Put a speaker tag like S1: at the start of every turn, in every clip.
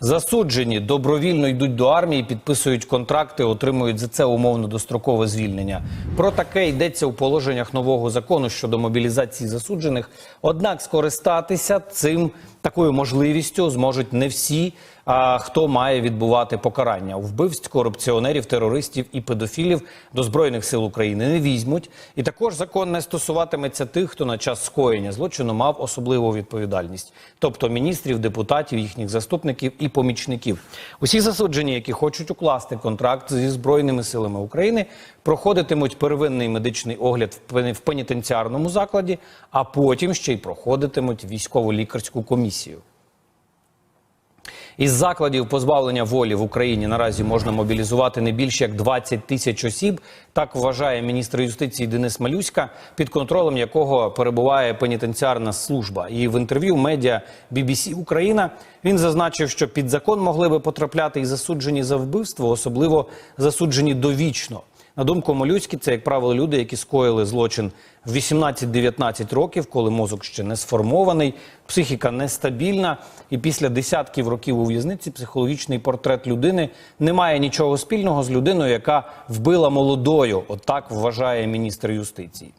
S1: Засуджені добровільно йдуть до армії, підписують контракти, отримують за це умовно дострокове звільнення. Про таке йдеться у положеннях нового закону щодо мобілізації засуджених. Однак скористатися цим такою можливістю зможуть не всі, а хто має відбувати покарання. Вбивств корупціонерів, терористів і педофілів до збройних сил України не візьмуть. І також закон не стосуватиметься тих, хто на час скоєння злочину мав особливу відповідальність, тобто міністрів, депутатів, їхніх заступників і помічників. Усі засуджені, які хочуть укласти контракт зі збройними силами України, проходитимуть первинний медичний огляд в пенітенціарному закладі, а потім ще й проходитимуть військово-лікарську комісію. Із закладів позбавлення волі в Україні наразі можна мобілізувати не більше як 20 тисяч осіб. Так вважає міністр юстиції Денис Малюська, під контролем якого перебуває пенітенціарна служба. І в інтерв'ю медіа BBC Україна він зазначив, що під закон могли би потрапляти і засуджені за вбивство, особливо засуджені довічно. На думку Молюськи, це, як правило, люди, які скоїли злочин в 18-19 років, коли мозок ще не сформований, психіка нестабільна, і після десятків років у в'язниці психологічний портрет людини не має нічого спільного з людиною, яка вбила молодою. Отак вважає міністр юстиції.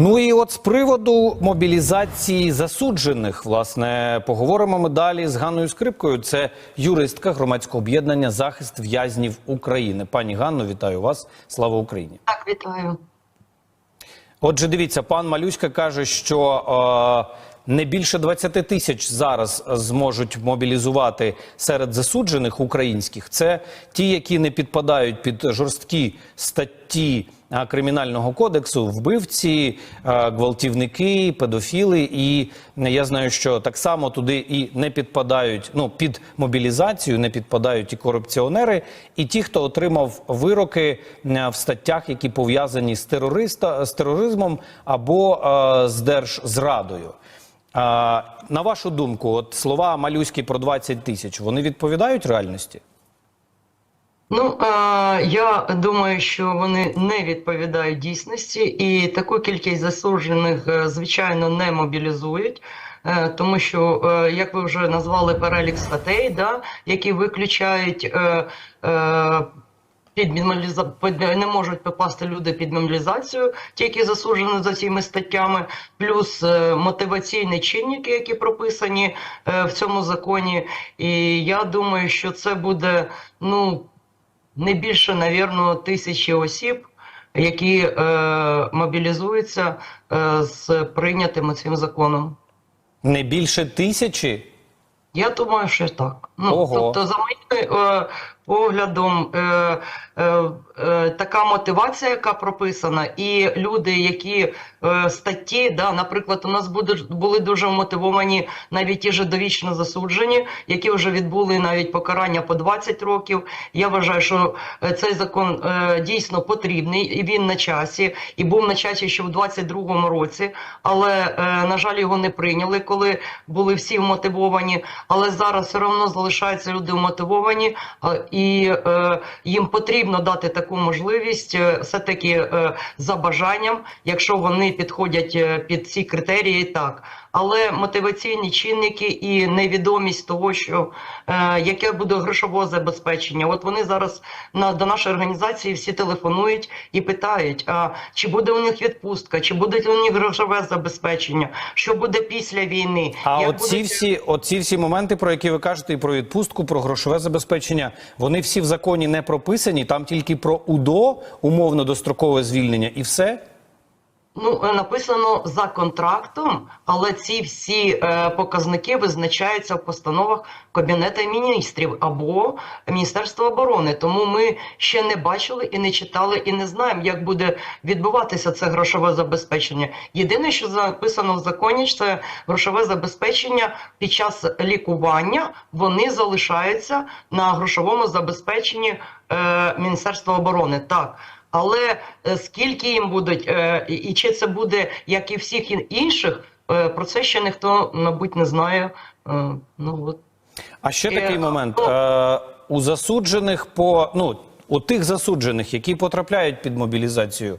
S1: Ну і от з приводу мобілізації засуджених, власне, поговоримо ми далі з Ганною Скрипкою. Це юристка громадського об'єднання Захист в'язнів України. Пані Ганно, вітаю вас. Слава Україні.
S2: Так, вітаю.
S1: Отже, дивіться, пан Малюська каже, що е, не більше 20 тисяч зараз зможуть мобілізувати серед засуджених українських. Це ті, які не підпадають під жорсткі статті кримінального кодексу, вбивці, гвалтівники, педофіли. І я знаю, що так само туди і не підпадають. Ну під мобілізацію не підпадають і корупціонери, і ті, хто отримав вироки в статтях, які пов'язані з терориста з тероризмом або з держзрадою. Е, на вашу думку, от слова малюські про 20 тисяч вони відповідають реальності?
S2: Ну е, я думаю, що вони не відповідають дійсності, і таку кількість засуджених, е, звичайно, не мобілізують. е, Тому що, е, як ви вже назвали перелік статей, да, які виключають е, під під- не можуть попасти люди під мобілізацію, ті, які засуджені за цими статтями, плюс е, мотиваційні чинники, які прописані е, в цьому законі. І я думаю, що це буде ну не більше, навірно, тисячі осіб, які е, мобілізуються е, з прийнятим цим законом.
S1: Не більше тисячі?
S2: Я думаю, що так. Ну,
S1: Ого.
S2: тобто, за моїм е, поглядом, е, е, е, така мотивація, яка прописана, і люди, які е, статті, да, наприклад, у нас буде, були дуже мотивовані навіть ті ж довічно засуджені, які вже відбули навіть покарання по 20 років. Я вважаю, що е, цей закон е, дійсно потрібний, і він на часі, і був на часі ще в 22-му році, але, е, на жаль, його не прийняли, коли були всі вмотивовані. Але зараз все одно залишаються люди вмотивовані, е, і е, їм потрібно дати таку можливість, е, все-таки е, за бажанням, якщо вони підходять е, під ці критерії, так. Але мотиваційні чинники і невідомість того, що е, яке буде грошове забезпечення. От вони зараз на до нашої організації всі телефонують і питають: а чи буде у них відпустка, чи буде у них грошове забезпечення, що буде після війни?
S1: А оці
S2: буде-
S1: всі, оці всі моменти, про які ви кажете, і про відпустку, про грошове забезпечення, вони всі в законі не прописані. Там тільки про УДО, умовно дострокове звільнення, і все.
S2: Ну, е, написано за контрактом, але ці всі е, показники визначаються в постановах Кабінету міністрів або Міністерства оборони. Тому ми ще не бачили і не читали, і не знаємо, як буде відбуватися це грошове забезпечення. Єдине, що записано в законі, це грошове забезпечення під час лікування вони залишаються на грошовому забезпеченні е, Міністерства оборони. Так. Але е, скільки їм будуть, е, і- чи це буде як і всіх інших, е, про це ще ніхто, мабуть, не знає. Ну от.
S1: А ще такий момент.
S2: ну-
S1: Е, у засуджених по ну у тих засуджених, які потрапляють під мобілізацію.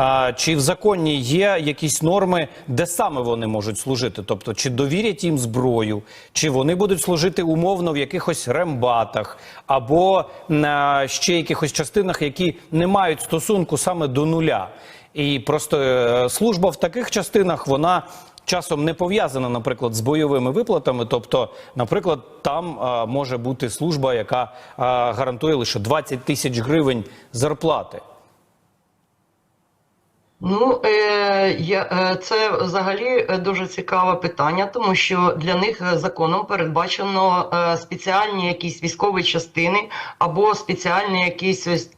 S1: А, чи в законі є якісь норми, де саме вони можуть служити? Тобто, чи довірять їм зброю, чи вони будуть служити умовно в якихось рембатах або на ще якихось частинах, які не мають стосунку саме до нуля? І просто е, служба в таких частинах вона часом не пов'язана, наприклад, з бойовими виплатами. Тобто, наприклад, там е, може бути служба, яка е, гарантує лише 20 тисяч гривень зарплати.
S2: Ну, е, я, е, це взагалі е, дуже цікаве питання, тому що для них законом передбачено спеціальні якісь військові частини або спеціальні якісь ось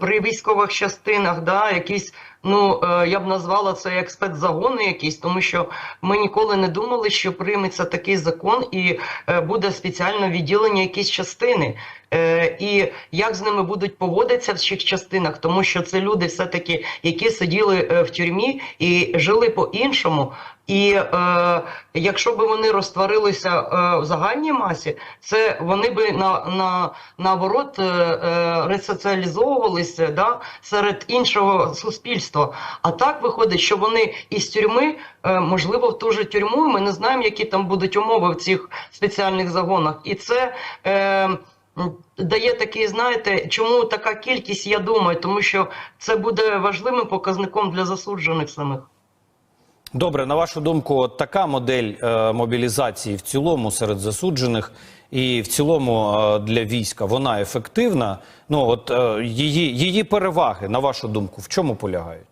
S2: при військових частинах, да, якісь. Ну, е, я б назвала це як спецзагони якісь, тому що ми ніколи не думали, що прийметься такий закон і е, буде спеціально відділення якісь частини. Е, І як з ними будуть поводитися в цих частинах, тому що це люди, все-таки, які сиділи в тюрмі і жили по-іншому. І е, якщо б вони розтворилися е, в загальній масі, це вони би на, на наоборот е, е, ресоціалізовувалися да, серед іншого суспільства. А так виходить, що вони із тюрми, е, можливо, в ту же тюрму. Ми не знаємо, які там будуть умови в цих спеціальних загонах. І це. Е, Дає такий, знаєте, чому така кількість, я думаю, тому що це буде важливим показником для засуджених самих.
S1: Добре, на вашу думку, така модель е, мобілізації в цілому серед засуджених і в цілому е, для війська вона ефективна. Ну от е, її, її переваги, на вашу думку, в чому полягають?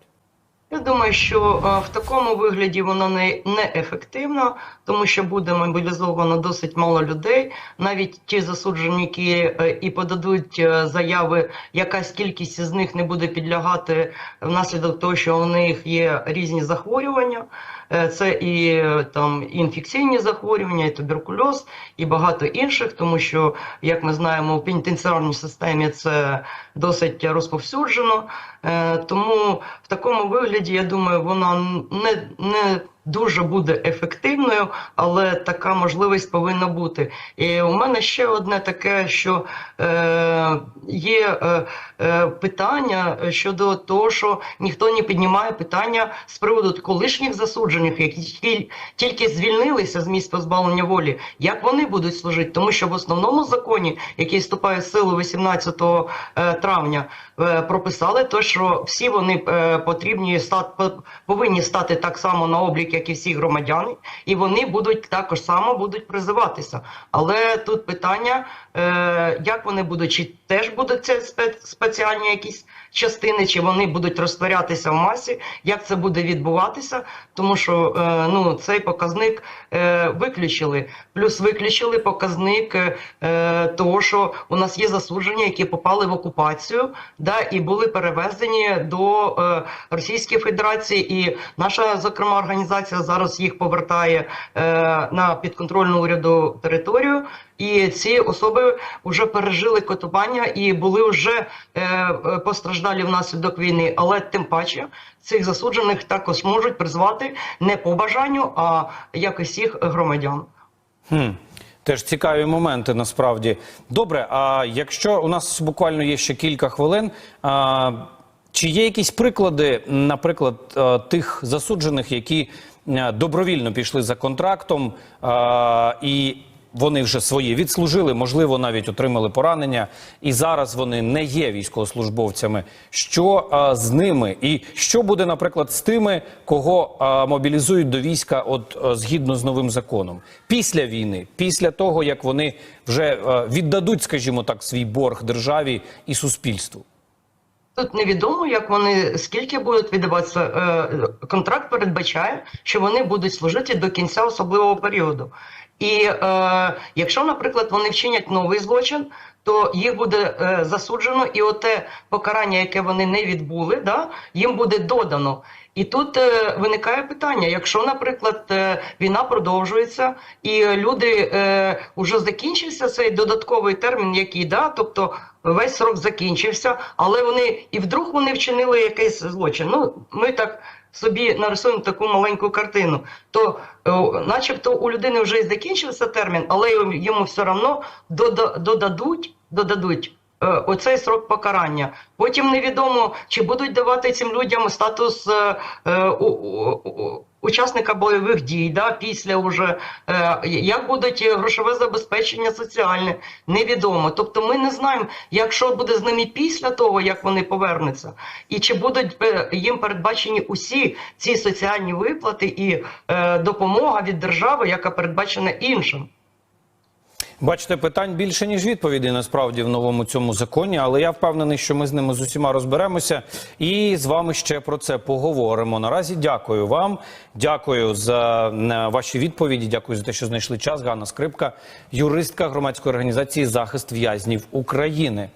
S2: Я думаю, що е, в такому вигляді вона не, не ефективна, тому що буде мобілізовано досить мало людей. Навіть ті засуджені, які е, і подадуть е, заяви, якась кількість з них не буде підлягати внаслідок того, що у них є різні захворювання. Е, Це і е, там інфекційні захворювання, і туберкульоз, і багато інших, тому що, як ми знаємо, в пенітенціарній системі це досить розповсюджено. Е, Тому в такому вигляді, я думаю, вона не, не дуже буде ефективною, але така можливість повинна бути. І у мене ще одне таке, що е, є е, е, питання щодо того, що ніхто не піднімає питання з приводу колишніх засуджених, які тільки звільнилися з місць позбавлення волі. Як вони будуть служити? Тому що в основному законі, який вступає в силу 18 е, травня, е, прописали то, що всі вони е, потрібні повинні стати так само на облік, як і всі громадяни, і вони будуть також само будуть призиватися. Але тут питання, е, як вони будуть, теж будуть це спе- спеціальні якісь частини, чи вони будуть розтворятися в масі, як це буде відбуватися, тому що е, ну, цей показник е, виключили. Плюс виключили показник е, того, що у нас є засуджені, які попали в окупацію, да, і були перевезені до Російської Федерації. І наша, зокрема, організація зараз їх повертає на підконтрольну уряду територію. І ці особи вже пережили катування і були вже е, е, постраждалі внаслідок війни. Але тим паче цих засуджених також можуть призвати не по бажанню, а як і всіх громадян.
S1: Хм. Теж цікаві моменти насправді. Добре, а якщо у нас буквально є ще кілька хвилин, а, чи є якісь приклади, наприклад, е, тих засуджених, які е, добровільно пішли за контрактом а, і вони вже свої відслужили, можливо, навіть отримали поранення, і зараз вони не є військовослужбовцями. Що а, з ними? І що буде, наприклад, з тими, кого а, мобілізують до війська, от а, згідно з новим законом, після війни, після того як вони вже а, віддадуть, скажімо так, свій борг державі і суспільству?
S2: Тут невідомо, як вони скільки будуть віддаватися. Е, Контракт передбачає, що вони будуть служити до кінця особливого періоду. І е, якщо, наприклад, вони вчинять новий злочин, то їх буде е, засуджено, і оте покарання, яке вони не відбули, да, їм буде додано. І тут е, виникає питання: якщо, наприклад, е, війна продовжується, і люди е, вже закінчився цей додатковий термін, який да, тобто весь срок закінчився, але вони і вдруг вони вчинили якийсь злочин. Ну, ми так собі нарисуємо таку маленьку картину. То, е, начебто, у людини вже і закінчився термін, але йому- все одно дода- додадуть, додадуть оцей срок покарання. Потім невідомо, чи будуть давати цим людям статус е, е, у, у, учасника бойових дій, да, після уже е, як будуть е, грошове забезпечення соціальне, невідомо. Тобто ми не знаємо, якщо буде з ними після того, як вони повернуться, і чи будуть е, їм передбачені усі ці соціальні виплати і е, допомога від держави, яка передбачена іншим.
S1: Бачите, питань більше ніж відповідей насправді в новому цьому законі, але я впевнений, що ми з ними з усіма розберемося і з вами ще про це поговоримо. Наразі дякую вам, дякую за е, ваші відповіді. Дякую за те, що знайшли час. Ганна Скрипка, юристка громадської організації захист в'язнів України.